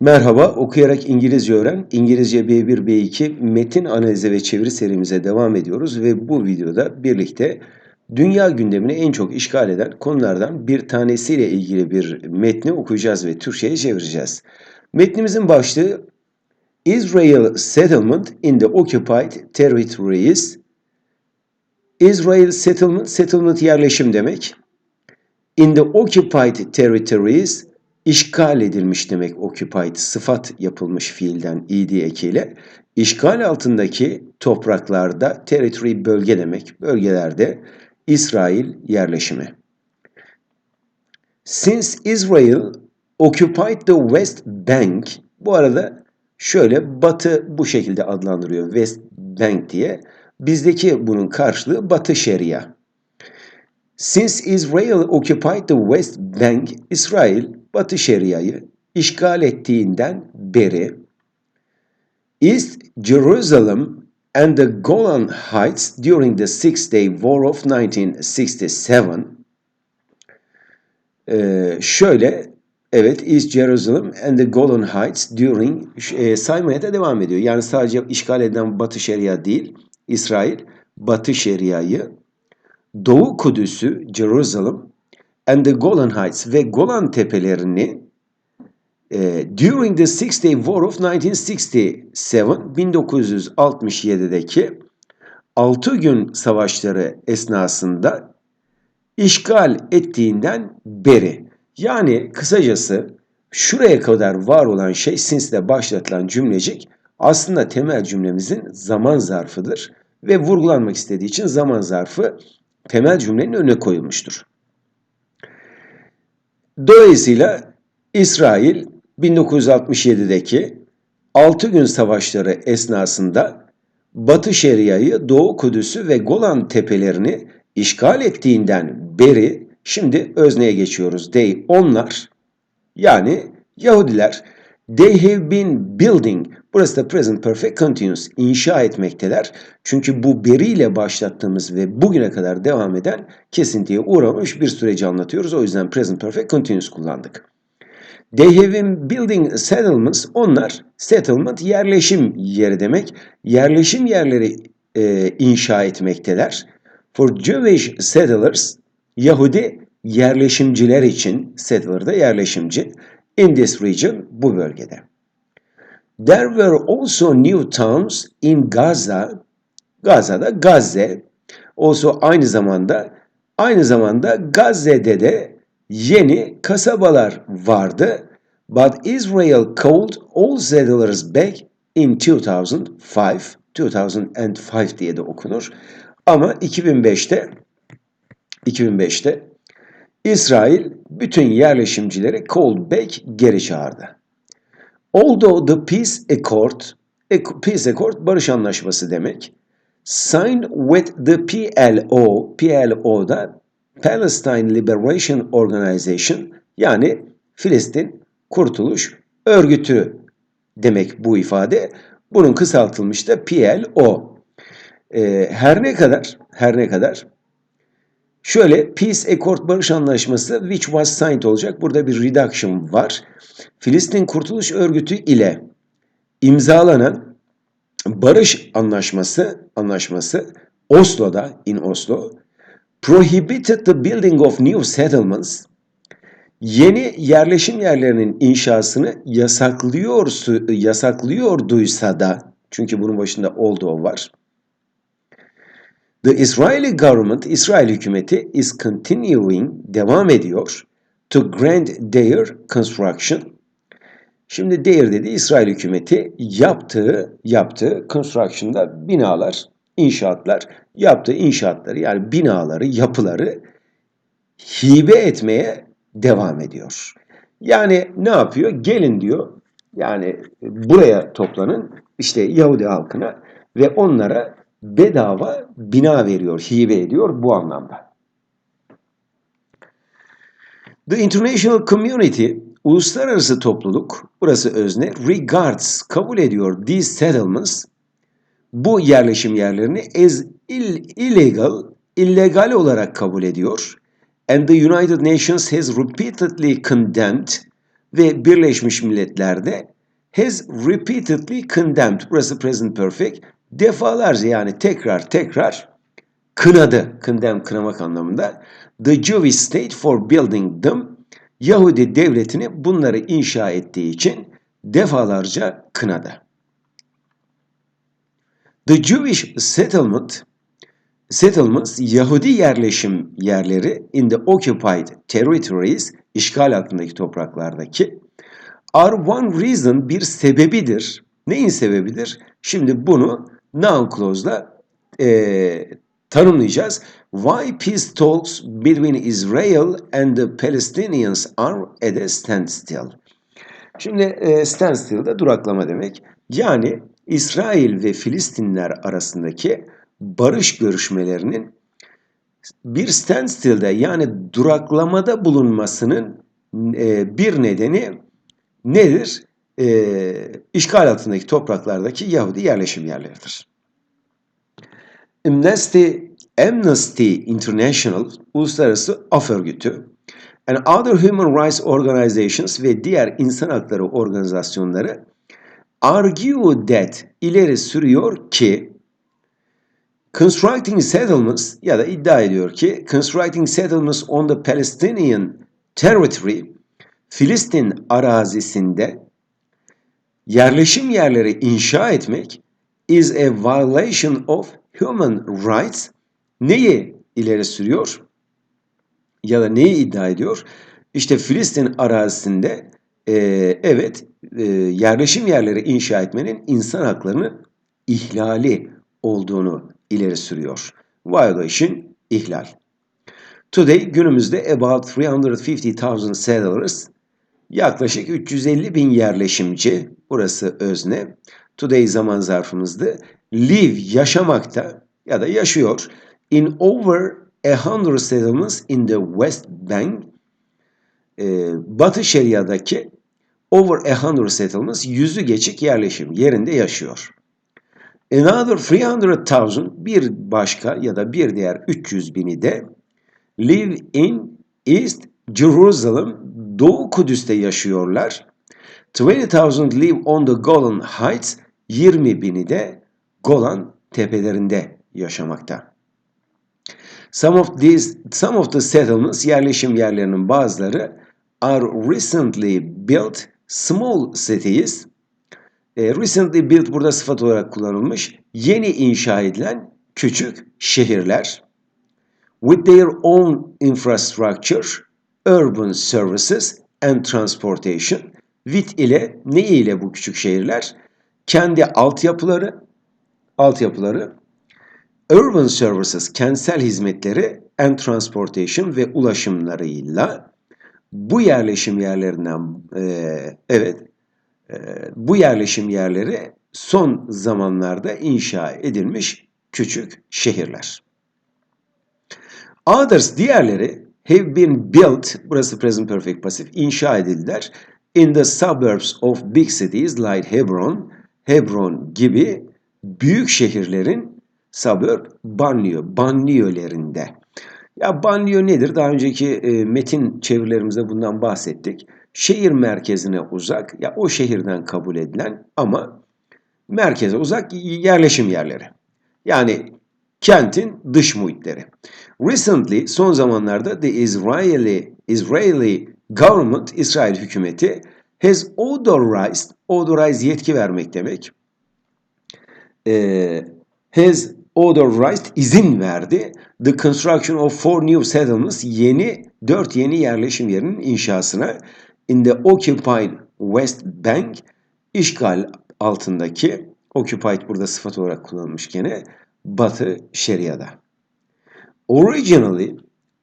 Merhaba, okuyarak İngilizce öğren. İngilizce B1, B2 metin analizi ve çeviri serimize devam ediyoruz ve bu videoda birlikte dünya gündemini en çok işgal eden konulardan bir tanesiyle ilgili bir metni okuyacağız ve Türkçe'ye çevireceğiz. Metnimizin başlığı Israel Settlement in the Occupied Territories Israel Settlement, settlement yerleşim demek. In the Occupied Territories işgal edilmiş demek occupied sıfat yapılmış fiilden ed ekiyle. İşgal altındaki topraklarda territory bölge demek. Bölgelerde İsrail yerleşimi. Since Israel occupied the West Bank bu arada şöyle batı bu şekilde adlandırıyor West Bank diye. Bizdeki bunun karşılığı Batı Şeria. Since Israel occupied the West Bank, İsrail Batı Şeria'yı işgal ettiğinden beri East Jerusalem and the Golan Heights during the Six-Day War of 1967 ee, şöyle evet East Jerusalem and the Golan Heights during e, saymaya da devam ediyor. Yani sadece işgal eden Batı Şeria değil İsrail Batı Şeria'yı Doğu Kudüs'ü Jerusalem and the Golan Heights ve Golan Tepelerini e, during the Six Day War of 1967 1967'deki 6 gün savaşları esnasında işgal ettiğinden beri. Yani kısacası şuraya kadar var olan şey since'de başlatılan cümlecik aslında temel cümlemizin zaman zarfıdır ve vurgulanmak istediği için zaman zarfı temel cümlenin önüne koyulmuştur. Dolayısıyla İsrail 1967'deki 6 gün savaşları esnasında Batı Şeria'yı, Doğu Kudüs'ü ve Golan Tepelerini işgal ettiğinden beri şimdi özneye geçiyoruz. They, onlar yani Yahudiler they have been building Burası da present perfect continuous inşa etmekteler. Çünkü bu beriyle başlattığımız ve bugüne kadar devam eden kesintiye uğramış bir süreci anlatıyoruz. O yüzden present perfect continuous kullandık. They have been building settlements. Onlar settlement yerleşim yeri demek. Yerleşim yerleri e, inşa etmekteler. For Jewish settlers, Yahudi yerleşimciler için, settler da yerleşimci, in this region, bu bölgede. There were also new towns in Gaza. Gaza'da Gazze. Also aynı zamanda aynı zamanda Gazze'de de yeni kasabalar vardı. But Israel called all settlers back in 2005. 2005 diye de okunur. Ama 2005'te 2005'te İsrail bütün yerleşimcileri called back geri çağırdı. Although the peace accord, peace accord barış anlaşması demek. Signed with the PLO, PLO da Palestine Liberation Organization yani Filistin Kurtuluş Örgütü demek bu ifade. Bunun kısaltılmış da PLO. Ee, her ne kadar her ne kadar Şöyle Peace Accord Barış Anlaşması which was signed olacak. Burada bir reduction var. Filistin Kurtuluş Örgütü ile imzalanan Barış Anlaşması anlaşması Oslo'da in Oslo prohibited the building of new settlements yeni yerleşim yerlerinin inşasını yasaklıyor yasaklıyorduysa da çünkü bunun başında olduğu var The Israeli government, İsrail hükümeti is continuing, devam ediyor to grant their construction. Şimdi their dedi İsrail hükümeti yaptığı, yaptığı construction'da binalar, inşaatlar, yaptığı inşaatları yani binaları, yapıları hibe etmeye devam ediyor. Yani ne yapıyor? Gelin diyor. Yani buraya toplanın işte Yahudi halkına ve onlara bedava bina veriyor, hibe ediyor bu anlamda. The international community, uluslararası topluluk, burası özne, regards, kabul ediyor these settlements, bu yerleşim yerlerini as illegal, illegal olarak kabul ediyor. And the United Nations has repeatedly condemned, ve Birleşmiş Milletler'de has repeatedly condemned, burası present perfect, defalarca yani tekrar tekrar kınadı, condemn kınamak anlamında, the Jewish state for building them, Yahudi devletini bunları inşa ettiği için defalarca kınadı. The Jewish settlement Settlements, Yahudi yerleşim yerleri in the occupied territories, işgal altındaki topraklardaki, are one reason, bir sebebidir. Neyin sebebidir? Şimdi bunu noun clause'la e, tanımlayacağız. Why peace talks between Israel and the Palestinians are at a standstill. Şimdi e, standstill de duraklama demek. Yani İsrail ve Filistinler arasındaki barış görüşmelerinin bir standstill'de yani duraklamada bulunmasının e, bir nedeni nedir? E, işgal altındaki topraklardaki Yahudi yerleşim yerleridir. Amnesty, Amnesty International, Uluslararası Af Örgütü, and other human rights organizations ve diğer insan hakları organizasyonları argue that ileri sürüyor ki Constructing settlements ya da iddia ediyor ki constructing settlements on the Palestinian territory Filistin arazisinde yerleşim yerleri inşa etmek is a violation of human rights neyi ileri sürüyor ya da neyi iddia ediyor? İşte Filistin arazisinde e, evet e, yerleşim yerleri inşa etmenin insan haklarının ihlali olduğunu ileri sürüyor. Violation, ihlal. Today günümüzde about 350,000 settlers yaklaşık 350 bin yerleşimci, burası özne, today zaman zarfımızdı, live yaşamakta ya da yaşıyor in over a hundred settlements in the West Bank, e, Batı Şeria'daki over a hundred settlements yüzü geçik yerleşim yerinde yaşıyor. Another 300,000 bir başka ya da bir diğer 300 bini de live in East Jerusalem Doğu Kudüs'te yaşıyorlar. 20,000 live on the Golan Heights 20 bini de Golan tepelerinde yaşamakta. Some of these some of the settlements yerleşim yerlerinin bazıları are recently built small cities e, recently built burada sıfat olarak kullanılmış. Yeni inşa edilen küçük şehirler. With their own infrastructure, urban services and transportation. With ile ne ile bu küçük şehirler? Kendi altyapıları, altyapıları, urban services, kentsel hizmetleri and transportation ve ulaşımlarıyla bu yerleşim yerlerinden e, evet ee, bu yerleşim yerleri son zamanlarda inşa edilmiş küçük şehirler. Others diğerleri have been built, burası present perfect pasif, inşa edildiler in the suburbs of big cities like Hebron, Hebron gibi büyük şehirlerin suburb, banliyö, banliyölerinde. Ya banliyö nedir? Daha önceki e, metin çevirilerimizde bundan bahsettik şehir merkezine uzak ya o şehirden kabul edilen ama merkeze uzak yerleşim yerleri. Yani kentin dış muhitleri. Recently son zamanlarda the Israeli Israeli government İsrail hükümeti has authorized authorized yetki vermek demek. E, has authorized izin verdi the construction of four new settlements yeni dört yeni yerleşim yerinin inşasına in the occupied West Bank işgal altındaki occupied burada sıfat olarak kullanılmış gene Batı Şeria'da. Originally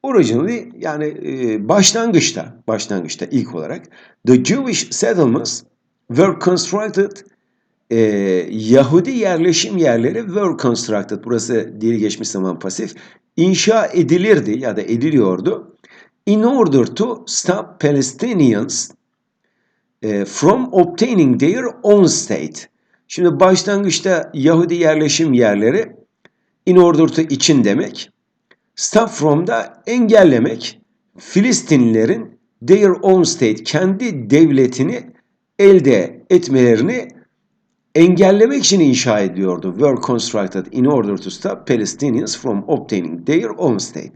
originally yani e, başlangıçta başlangıçta ilk olarak the Jewish settlements were constructed e, Yahudi yerleşim yerleri were constructed burası dili geçmiş zaman pasif inşa edilirdi ya da ediliyordu in order to stop Palestinians e, from obtaining their own state. Şimdi başlangıçta Yahudi yerleşim yerleri in order to için demek. Stop from da engellemek. Filistinlilerin their own state, kendi devletini elde etmelerini engellemek için inşa ediyordu. Were constructed in order to stop Palestinians from obtaining their own state.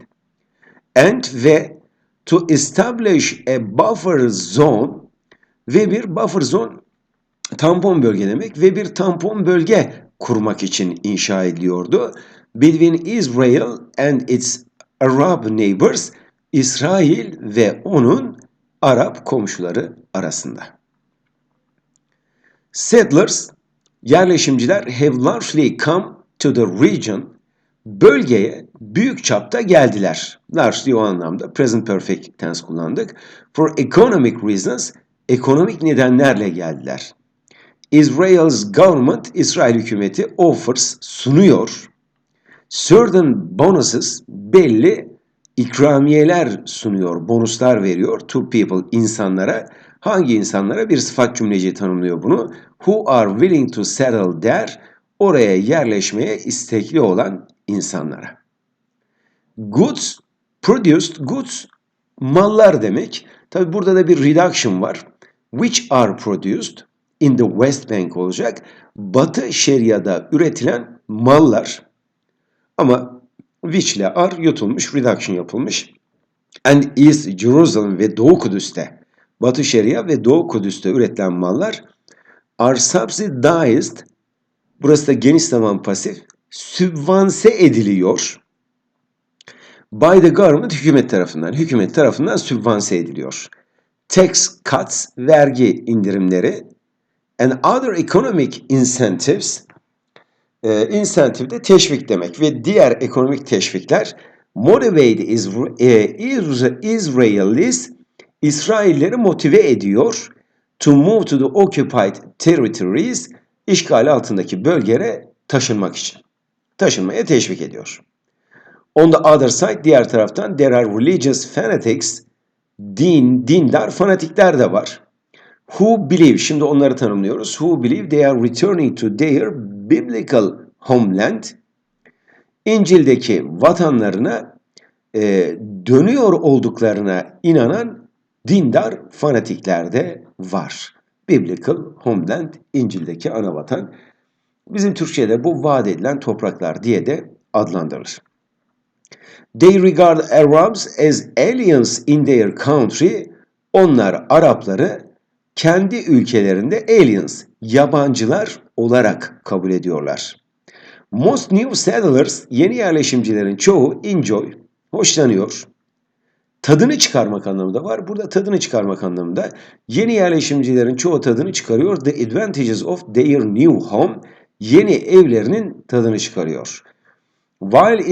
And ve to establish a buffer zone ve bir buffer zone tampon bölge demek ve bir tampon bölge kurmak için inşa ediliyordu. Between Israel and its Arab neighbors, İsrail ve onun Arap komşuları arasında. Settlers, yerleşimciler have largely come to the region, bölgeye büyük çapta geldiler. Largely o anlamda present perfect tense kullandık. For economic reasons, ekonomik nedenlerle geldiler. Israel's government, İsrail hükümeti offers, sunuyor. Certain bonuses, belli ikramiyeler sunuyor, bonuslar veriyor to people, insanlara. Hangi insanlara? Bir sıfat cümleci tanımlıyor bunu. Who are willing to settle there, oraya yerleşmeye istekli olan insanlara. Goods, produced goods, mallar demek. Tabi burada da bir reduction var. Which are produced, in the West Bank olacak. Batı Şeria'da üretilen mallar ama which ile are yutulmuş, reduction yapılmış. And East Jerusalem ve Doğu Kudüs'te, Batı Şeria ve Doğu Kudüs'te üretilen mallar are subsidized, burası da geniş zaman pasif, sübvanse ediliyor. By the government, hükümet tarafından, hükümet tarafından sübvanse ediliyor. Tax cuts, vergi indirimleri and other economic incentives e, incentive de teşvik demek ve diğer ekonomik teşvikler motivate e, Israelis İsrailleri motive ediyor to move to the occupied territories işgal altındaki bölgelere taşınmak için. Taşınmaya teşvik ediyor. On the other side diğer taraftan there are religious fanatics din, dindar fanatikler de var. Who believe, şimdi onları tanımlıyoruz. Who believe they are returning to their biblical homeland. İncil'deki vatanlarına e, dönüyor olduklarına inanan dindar fanatikler de var. Biblical homeland, İncil'deki ana vatan. Bizim Türkçe'de bu vaat edilen topraklar diye de adlandırılır. They regard Arabs as aliens in their country. Onlar Arapları kendi ülkelerinde aliens, yabancılar olarak kabul ediyorlar. Most new settlers, yeni yerleşimcilerin çoğu enjoy, hoşlanıyor. Tadını çıkarmak anlamında var. Burada tadını çıkarmak anlamında yeni yerleşimcilerin çoğu tadını çıkarıyor. The advantages of their new home, yeni evlerinin tadını çıkarıyor. While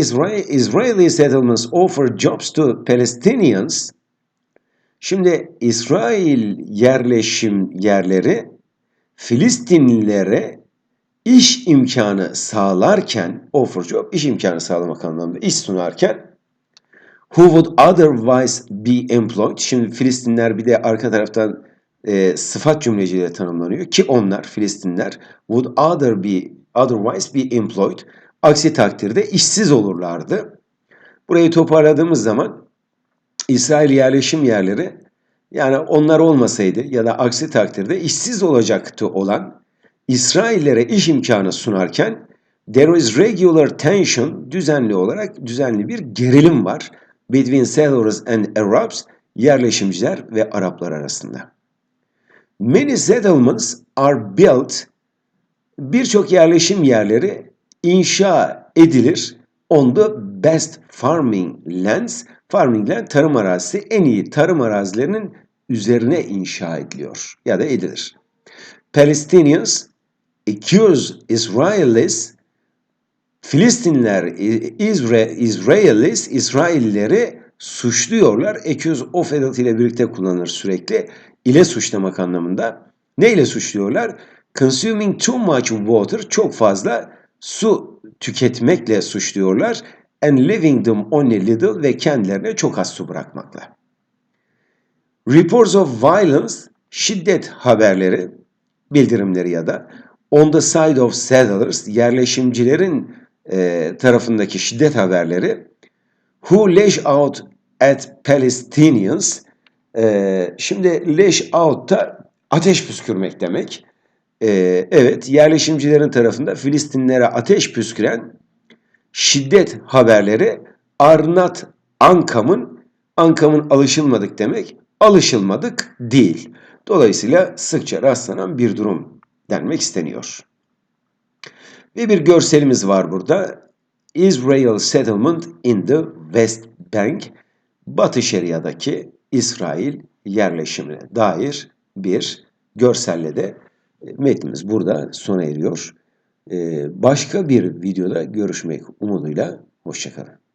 Israeli settlements offer jobs to Palestinians, Şimdi İsrail yerleşim yerleri Filistinlilere iş imkanı sağlarken, offer job, iş imkanı sağlamak anlamında iş sunarken who would otherwise be employed. Şimdi Filistinler bir de arka taraftan e, sıfat cümleciyle tanımlanıyor ki onlar Filistinler would other be otherwise be employed. Aksi takdirde işsiz olurlardı. Burayı toparladığımız zaman İsrail yerleşim yerleri yani onlar olmasaydı ya da aksi takdirde işsiz olacaktı olan İsraillere iş imkanı sunarken there is regular tension düzenli olarak düzenli bir gerilim var between settlers and Arabs yerleşimciler ve Araplar arasında. Many settlements are built birçok yerleşim yerleri inşa edilir on the best farming lands Farming land tarım arazisi en iyi tarım arazilerinin üzerine inşa ediliyor ya da edilir. Palestinians accuse Israelis Filistinler İsra Israelis İsraillileri suçluyorlar. Accuse of adult ile birlikte kullanılır sürekli. ile suçlamak anlamında. Ne ile suçluyorlar? Consuming too much water çok fazla su tüketmekle suçluyorlar and leaving them only little ve kendilerine çok az su bırakmakla. Reports of violence, şiddet haberleri, bildirimleri ya da on the side of settlers, yerleşimcilerin e, tarafındaki şiddet haberleri, who lash out at Palestinians, Ee, şimdi leş out da ateş püskürmek demek. Ee, evet yerleşimcilerin tarafında Filistinlere ateş püsküren şiddet haberleri Arnat Ankam'ın Ankam'ın alışılmadık demek alışılmadık değil. Dolayısıyla sıkça rastlanan bir durum denmek isteniyor. Ve bir görselimiz var burada. Israel Settlement in the West Bank, Batı Şeria'daki İsrail yerleşimine dair bir görselle de metnimiz burada sona eriyor. Ee, başka bir videoda görüşmek umuduyla hoşçakalın.